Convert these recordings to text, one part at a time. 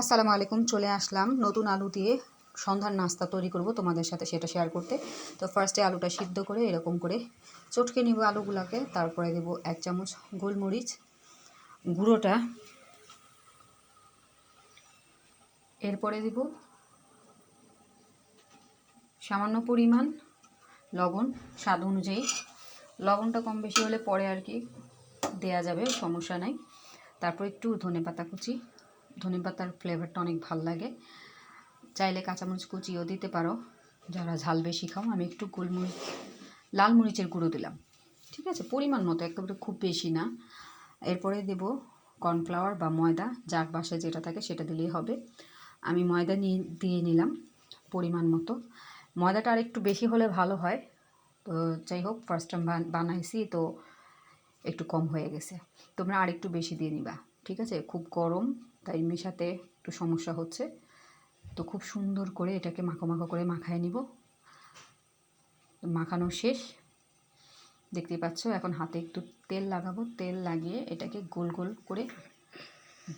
আসসালামু আলাইকুম, চলে আসলাম নতুন আলু দিয়ে সন্ধ্যার নাস্তা তৈরি করব তোমাদের সাথে সেটা শেয়ার করতে। তো ফার্স্টে আলুটা সিদ্ধ করে এরকম করে চটকে নিব আলুগুলাকে, তারপরে দেব এক চামচ গোলমরিচ গুঁড়োটা। এরপরে দেব সামান্য পরিমাণ লবণ, স্বাদ অনুযায়ী। লবণটা কম বেশি হলে পরে আর কি দেয়া যাবে, সমস্যা নাই। তারপর একটু ধনে পাতা কুচি। ধনে পাতার ফ্লেভারটা অনেক ভালো লাগে। চাইলে কাঁচামরিচ কুচিও দিতে পারো। যারা ঝাল বেশি খাও, আমি একটু গোলমরিচ, লাল মরিচের গুঁড়ো দিলাম। ঠিক আছে? পরিমাণ মতো, একেবারে খুব বেশি না। এরপরে দেব কর্নফ্লাওয়ার বা ময়দা, যার বাসায় যেটা থাকে সেটা দিলেই হবে। আমি ময়দা নিয়ে, দিয়ে নিলাম পরিমাণ মতো। ময়দাটা আর একটু বেশি হলে ভালো হয়। তো যাই হোক ফার্স্ট টাইম বানাইছি, তো একটু কম হয়ে গেছে। তোমরা আর একটু বেশি দিয়ে নিবা। ঠিক আছে? খুব গরম, তাই মেশাতে একটু সমস্যা হচ্ছে। তো খুব সুন্দর করে এটাকে মাখো মাখো করে মাখায় নিব। মাখানো শেষ। দেখতেই পাচ্ছ, এখন হাতে একটু তেল লাগাবো। তেল লাগিয়ে এটাকে গোল গোল করে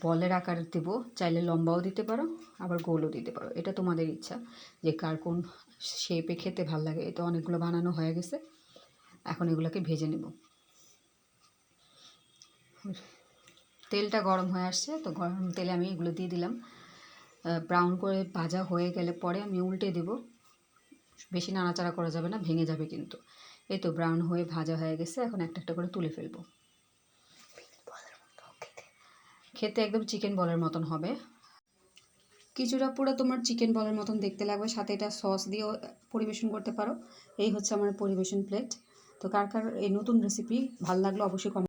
বলের আকার দেবো। চাইলে লম্বাও দিতে পারো, আবার গোলও দিতে পারো। এটা তোমাদের ইচ্ছা যে কার কোন শেপে খেতে ভালো লাগে। এটা অনেকগুলো বানানো হয়ে গেছে। এখন এগুলোকে ভেজে নেব। তেলটা গরম হয়ে আসছে, তো গরম তেলে আমি এগুলো দিয়ে দিলাম। ব্রাউন করে ভাজা হয়ে গেলে পরে আমি উল্টে দেব। বেশি নাড়াচাড়া করা যাবে না, ভেঙে যাবে কিন্তু। এই তো ব্রাউন হয়ে ভাজা হয়ে গেছে, এখন একটা একটা করে তুলে ফেলব। খেতে একদম চিকেন বলের মতন হবে। কিছুটা পুরো তোমার চিকেন বলের মতন দেখতে লাগবে, সাথে এটা সস দিয়েও পরিবেশন করতে পারো। এই হচ্ছে আমার পরিবেশন প্লেট তো কার কার এই নতুন রেসিপি ভালো লাগল অবশ্যই